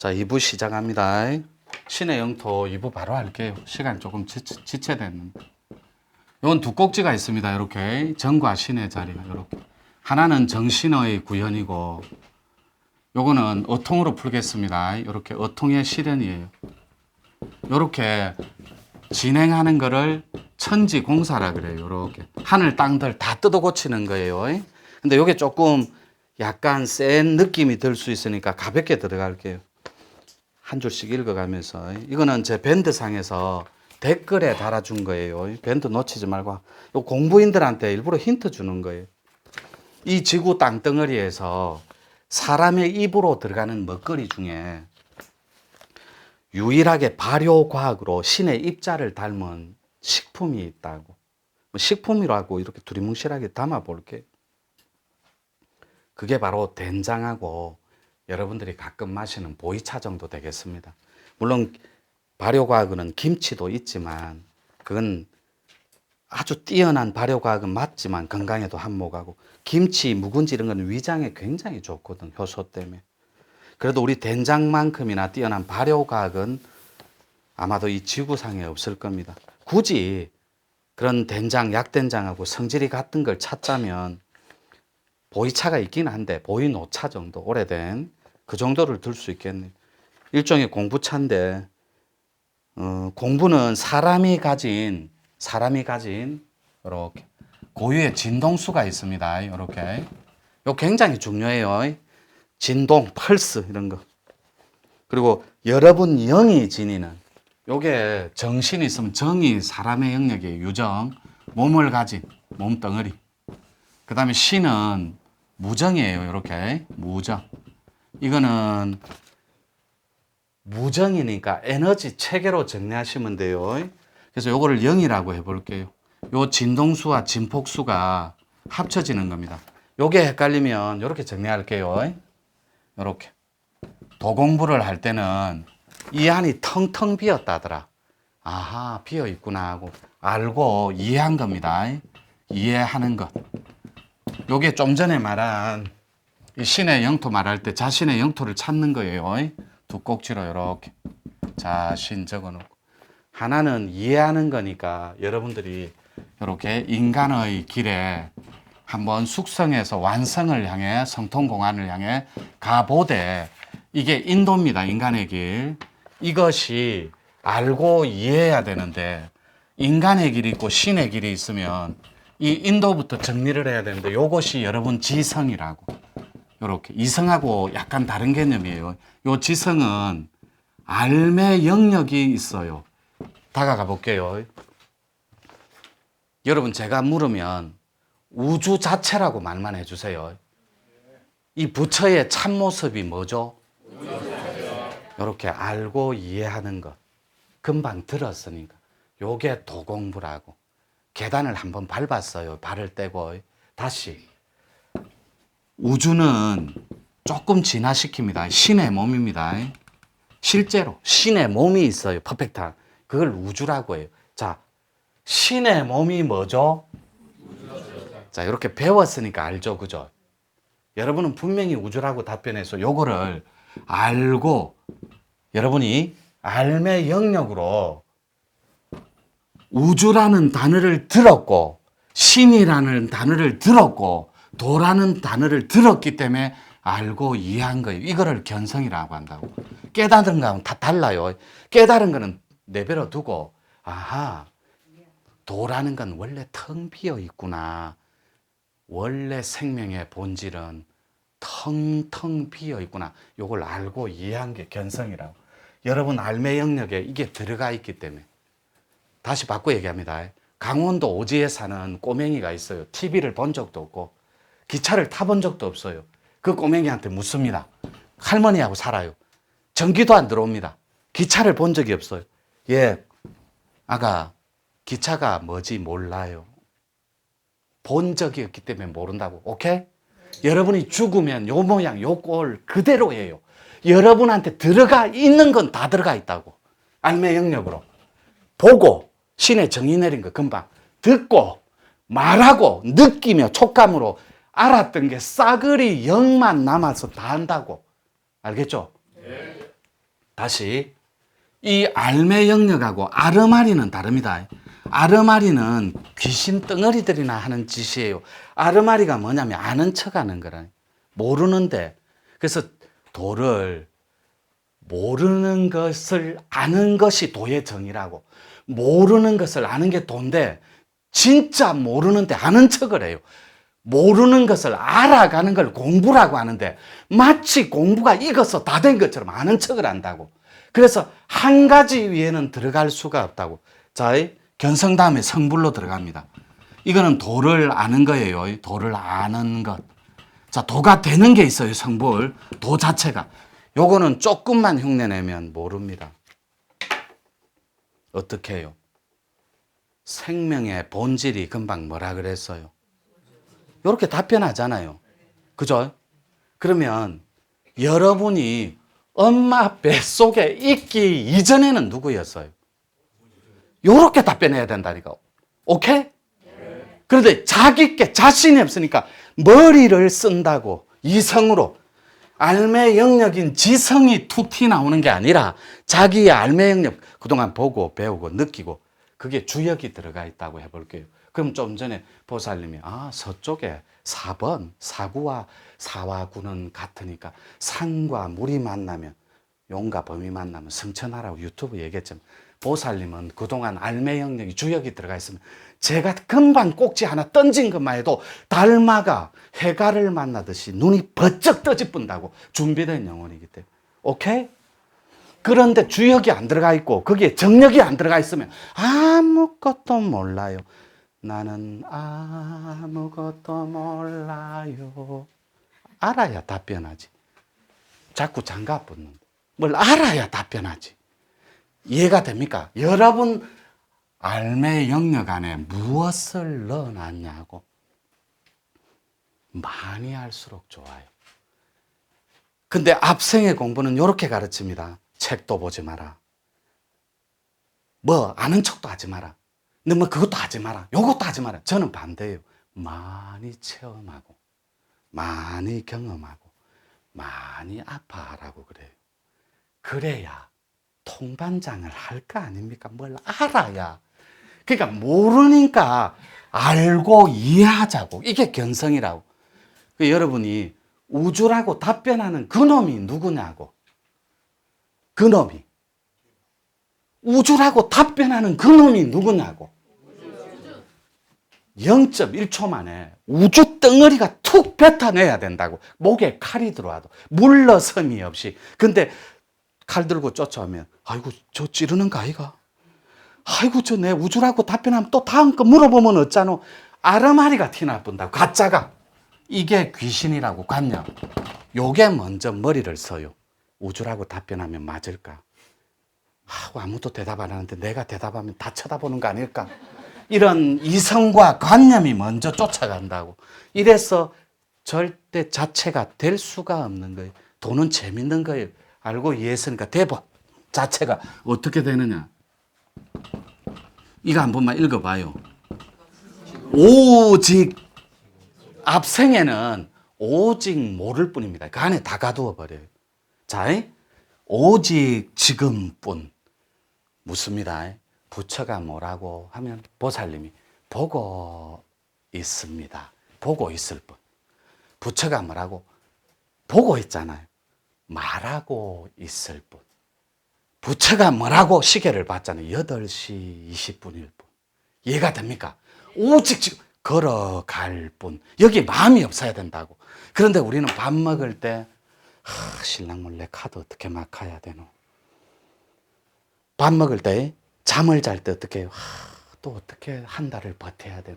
자, 2부 시작합니다. 신의 영토 2부 바로 할게요. 시간 조금 지, 지체됐는데. 이건 두 꼭지가 있습니다. 이렇게 정과 신의 자리가 이렇게. 하나는 정신의 구현이고 요거는 어통으로 풀겠습니다. 이렇게 어통의 실현이에요. 이렇게 진행하는 거를 천지 공사라 그래요. 이렇게 하늘 땅들 다 뜯어 고치는 거예요. 근데 요게 조금 약간 센 느낌이 들 수 있으니까 가볍게 들어갈게요. 한 줄씩 읽어가면서 이거는 제 밴드상에서 댓글에 달아준 거예요. 밴드 놓치지 말고 요 공부인들한테 일부러 힌트 주는 거예요. 이 지구 땅덩어리에서 사람의 입으로 들어가는 먹거리 중에 유일하게 발효과학으로 신의 입자를 닮은 식품이 있다고. 뭐 식품이라고 이렇게 두리뭉실하게 담아 볼게요. 그게 바로 된장하고 여러분들이 가끔 마시는 보이차 정도 되겠습니다. 물론 발효과학은 김치도 있지만 그건 아주 뛰어난 발효과학은 맞지만 건강에도 한몫하고 김치, 묵은지 이런 거는 위장에 굉장히 좋거든 효소 때문에. 그래도 우리 된장만큼이나 뛰어난 발효과학은 아마도 이 지구상에 없을 겁니다. 굳이 그런 된장, 약된장하고 성질이 같은 걸 찾자면 보이차가 있긴 한데 보이노차 정도 오래된 그 정도를 들 수 있겠네요. 일종의 공부차인데 어, 공부는 사람이 가진 사람이 가진 이렇게 고유의 진동수가 있습니다. 이렇게 요 굉장히 중요해요. 진동, 펄스 이런 거. 그리고 여러분 영이 지니는 요게 정신이 있으면 정이 사람의 영역이에요. 유정, 몸을 가진 몸 덩어리. 그 다음에 신은 무정이에요. 이렇게 무정. 이거는 무정이니까 에너지 체계로 정리하시면 돼요. 그래서 요거를 영이라고 해볼게요. 요 진동수와 진폭수가 합쳐지는 겁니다. 요게 헷갈리면 요렇게 정리할게요. 요렇게. 도공부를 할 때는 이 안이 텅텅 비었다더라. 아하, 비어 있구나 하고 알고 이해한 겁니다. 이해하는 것. 요게 좀 전에 말한 이 신의 영토 말할 때 자신의 영토를 찾는 거예요. 두 꼭지로 이렇게 자신 적어놓고 하나는 이해하는 거니까 여러분들이 이렇게 인간의 길에 한번 숙성해서 완성을 향해 성통 공안을 향해 가보되 이게 인도입니다. 인간의 길. 이것이 알고 이해해야 되는데 인간의 길이 있고 신의 길이 있으면 이 인도부터 정리를 해야 되는데 요것이 여러분 지성이라고. 요렇게 이성하고 약간 다른 개념이에요. 요 지성은 알매 영역이 있어요. 다가가 볼게요. 여러분 제가 물으면 우주 자체라고 말만 해주세요. 이 부처의 참모습이 뭐죠? 이렇게 알고 이해하는 것. 금방 들었으니까. 요게 도공부라고. 계단을 한번 밟았어요. 발을 떼고. 다시. 우주는 조금 진화시킵니다. 신의 몸입니다. 실제로 신의 몸이 있어요. 퍼펙트한. 그걸 우주라고 해요. 자, 신의 몸이 뭐죠? 자, 이렇게 배웠으니까 알죠. 그죠? 여러분은 분명히 우주라고 답변해서 요거를 알고 여러분이 알매 영역으로 우주라는 단어를 들었고 신이라는 단어를 들었고 도라는 단어를 들었기 때문에 알고 이해한 거예요. 이거를 견성이라고 한다고. 깨달은 거하고는 다 달라요. 깨달은 거는 내버려 두고 아하 도라는 건 원래 텅 비어 있구나. 원래 생명의 본질은 텅텅 비어 있구나. 요걸 알고 이해한 게 견성이라고. 여러분 알매 영역에 이게 들어가 있기 때문에 다시 바꿔 얘기합니다. 강원도 오지에 사는 꼬맹이가 있어요. TV를 본 적도 없고 기차를 타본 적도 없어요. 그 꼬맹이한테 묻습니다. 할머니하고 살아요. 전기도 안 들어옵니다. 기차를 본 적이 없어요. 예, 아가 기차가 뭐지 몰라요. 본 적이 없기 때문에 모른다고. 오케이? 여러분이 죽으면 요 모양, 요 꼴 그대로예요. 여러분한테 들어가 있는 건 다 들어가 있다고. 알매 영역으로. 보고, 신의 정의 내린 거 금방. 듣고, 말하고, 느끼며, 촉감으로 알았던 게 싸그리 영만 남아서 다 한다고. 알겠죠? 다시 이 알매 영역하고 아르마리는 다릅니다. 아르마리는 귀신 덩어리들이나 하는 짓이에요. 아르마리가 뭐냐면 아는 척 하는 거라. 모르는데 그래서 도를 모르는 것을 아는 것이 도의 정의라고 모르는 것을 아는 게 도인데 진짜 모르는데 아는 척을 해요. 모르는 것을 알아가는 걸 공부라고 하는데 마치 공부가 익어서 다 된 것처럼 아는 척을 한다고. 그래서 한 가지 위에는 들어갈 수가 없다고. 자, 이 견성 다음에 성불로 들어갑니다. 이거는 도를 아는 거예요. 도를 아는 것. 자, 도가 되는 게 있어요. 성불. 도 자체가. 요거는 조금만 흉내 내면 모릅니다. 어떻게 해요? 생명의 본질이 금방 뭐라 그랬어요? 이렇게 답변하잖아요. 그죠? 그러면 여러분이 엄마 뱃속에 있기 이전에는 누구였어요? 요렇게 답변해야 된다니까. 오케이? 그런데 자기께 자신이 없으니까 머리를 쓴다고 이성으로 알매 영역인 지성이 툭 튀 나오는 게 아니라 자기의 알매 영역 그동안 보고 배우고 느끼고 그게 주역이 들어가 있다고 해볼게요. 그럼 좀 전에 보살님이 아 서쪽에 4번 사구와 사와 구는 같으니까 산과 물이 만나면 용과 범이 만나면 성천하라고 유튜브 얘기했지만 보살님은 그동안 알매 영역이 주역이 들어가 있으면 제가 금방 꼭지 하나 던진 것만 해도 달마가 해가를 만나듯이 눈이 번쩍 떠집분다고 준비된 영혼이기 때문에 오케이? 그런데 주역이 안 들어가 있고 거기에 정력이 안 들어가 있으면 아무것도 몰라요. 나는 아무것도 몰라요. 알아야 답변하지. 자꾸 장갑 붙는데. 뭘 알아야 답변하지. 이해가 됩니까? 여러분 알매 영역 안에 무엇을 넣어놨냐고. 많이 할수록 좋아요. 근데 앞생의 공부는 이렇게 가르칩니다. 책도 보지 마라. 뭐 아는 척도 하지 마라. 근데 뭐 그것도 하지 마라. 요것도 하지 마라. 저는 반대예요. 많이 체험하고 많이 경험하고 많이 아파하라고 그래요. 그래야 통반장을 할 거 아닙니까? 뭘 알아야. 그러니까 모르니까 알고 이해하자고. 이게 견성이라고. 그 여러분이 우주라고 답변하는 그놈이 누구냐고. 그놈이. 우주라고 답변하는 그 놈이 누구냐고. 0.1초 만에 우주 덩어리가 툭 뱉어내야 된다고. 목에 칼이 들어와도 물러섬이 없이. 근데 칼 들고 쫓아오면 아이고 저 찌르는 거 아이가? 아이고 저 내 우주라고 답변하면 또 다음 거 물어보면 어쩌노? 아르마리가 티나뿐다고 가짜가. 이게 귀신이라고 관념. 요게 먼저 머리를 써요. 우주라고 답변하면 맞을까? 하고 아무도 대답 안 하는데 내가 대답하면 다 쳐다보는 거 아닐까? 이런 이성과 관념이 먼저 쫓아간다고. 이래서 절대 자체가 될 수가 없는 거예요. 돈은 재밌는 거예요. 알고 이해했으니까 대본 자체가 어떻게 되느냐. 이거 한 번만 읽어봐요. 오직 앞생에는 오직 모를 뿐입니다. 그 안에 다 가두어 버려요. 자, 오직 지금뿐 묻습니다. 부처가 뭐라고 하면 보살님이 보고 있습니다. 보고 있을 뿐. 부처가 뭐라고 보고 있잖아요. 말하고 있을 뿐. 부처가 뭐라고 시계를 봤잖아요. 8시 20분일 뿐. 이해가 됩니까? 오직 지금 걸어갈 뿐. 여기 마음이 없어야 된다고. 그런데 우리는 밥 먹을 때, 하, 신랑 몰래 카드 어떻게 막 가야 되노? 밥 먹을 때, 잠을 잘 때 어떻게? 하, 또 어떻게 한 달을 버텨야 되노?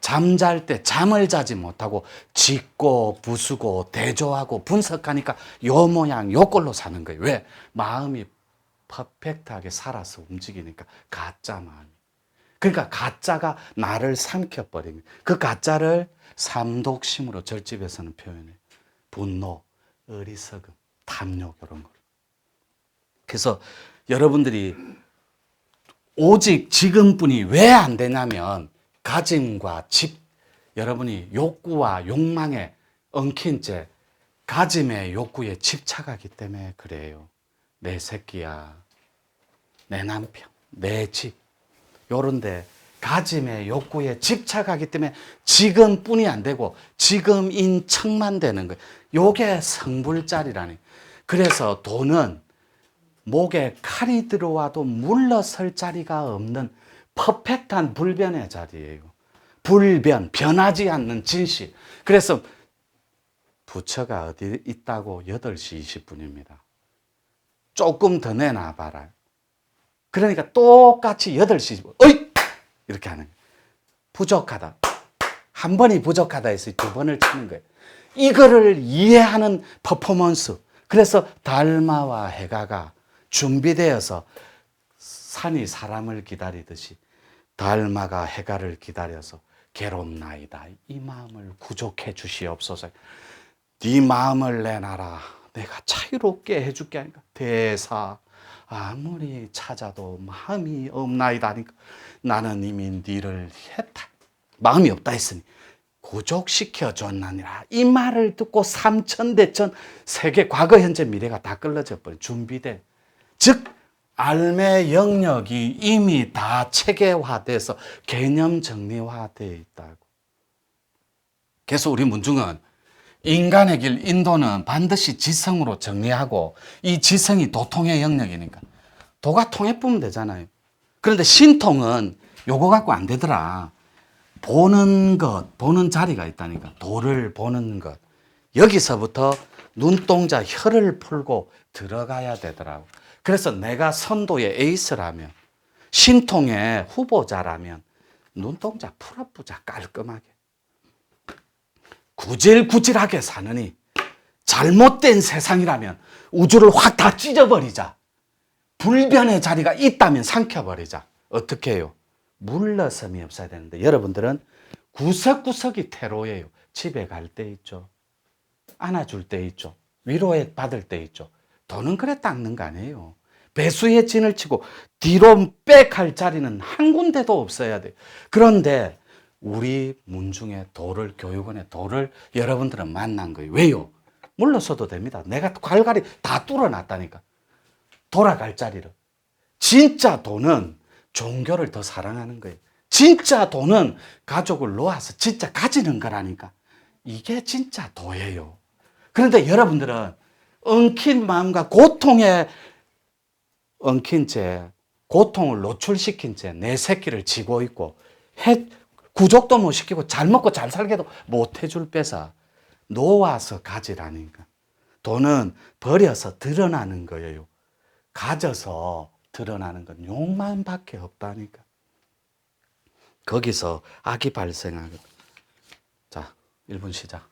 잠잘 때 잠을 자지 못하고 짓고 부수고 대조하고 분석하니까 요 모양 요 꼴로 사는 거예요. 왜? 마음이 퍼펙트하게 살아서 움직이니까 가짜 마음이. 그러니까 가짜가 나를 삼켜버리는 그 가짜를 삼독심으로 절집에서는 표현해. 분노, 어리석음, 탐욕 이런 거. 그래서 여러분들이 오직 지금뿐이 왜 안 되냐면 가짐과 집 여러분이 욕구와 욕망에 엉킨 채 가짐의 욕구에 집착하기 때문에 그래요. 내 새끼야, 내 남편, 내 집, 요런데 가짐의 욕구에 집착하기 때문에 지금뿐이 안 되고 지금인 척만 되는 거예요. 요게 성불자리라니. 그래서 돈은 목에 칼이 들어와도 물러설 자리가 없는 퍼펙트한 불변의 자리예요. 불변, 변하지 않는 진실. 그래서 부처가 어디 있다고 8시 20분입니다. 조금 더 내놔봐라. 그러니까 똑같이 8시 20분. 어이! 이렇게 하는 거예요. 부족하다. 한 번이 부족하다 해서 두 번을 치는 거예요. 이거를 이해하는 퍼포먼스. 그래서 달마와 해가가 준비되어서 산이 사람을 기다리듯이 달마가 해가를 기다려서 괴롭나이다. 이 마음을 구족해 주시옵소서. 네 마음을 내놔라. 내가 자유롭게 해줄게 하니까 대사 아무리 찾아도 마음이 없나이다 하니까 나는 이미 니를 했다. 마음이 없다 했으니 구족시켜 줬나니라. 이 말을 듣고 삼천대천 세계 과거 현재 미래가 다 끌어져 버린 준비돼. 즉 알매 영역이 이미 다 체계화돼서 개념 정리화되어 있다고. 그래서 우리 문중은 인간의 길 인도는 반드시 지성으로 정리하고 이 지성이 도통의 영역이니까 도가 통해보면 되잖아요. 그런데 신통은 요거 갖고 안 되더라. 보는 것, 보는 자리가 있다니까. 도를 보는 것. 여기서부터 눈동자 혀를 풀고 들어가야 되더라고. 그래서 내가 선도의 에이스라면, 신통의 후보자라면, 눈동자 풀어보자, 깔끔하게. 구질구질하게 사느니, 잘못된 세상이라면 우주를 확 다 찢어버리자. 불변의 자리가 있다면 삼켜버리자. 어떻게 해요? 물러섬이 없어야 되는데 여러분들은 구석구석이 테러예요. 집에 갈 때 있죠. 안아줄 때 있죠. 위로해 받을 때 있죠. 돈은 그래 닦는 거 아니에요. 배수의 진을 치고 뒤로 빽할 자리는 한 군데도 없어야 돼요. 그런데 우리 문중의 도를 교육원의 도를 여러분들은 만난 거예요. 왜요? 물러서도 됩니다. 내가 괄괄이 다 뚫어놨다니까. 돌아갈 자리를. 진짜 돈은 종교를 더 사랑하는 거예요. 진짜 돈은 가족을 놓아서 진짜 가지는 거라니까. 이게 진짜 도예요. 그런데 여러분들은 엉킨 마음과 고통에 엉킨 채, 고통을 노출시킨 채 내 새끼를 지고 있고, 해, 구족도 못 시키고 잘 먹고 잘 살게도 못 해줄 빼서 놓아서 가지라니까. 돈은 버려서 드러나는 거예요. 가져서 드러나는 건 욕만 밖에 없다니까. 거기서 악이 발생하거든. 자, 1분 시작.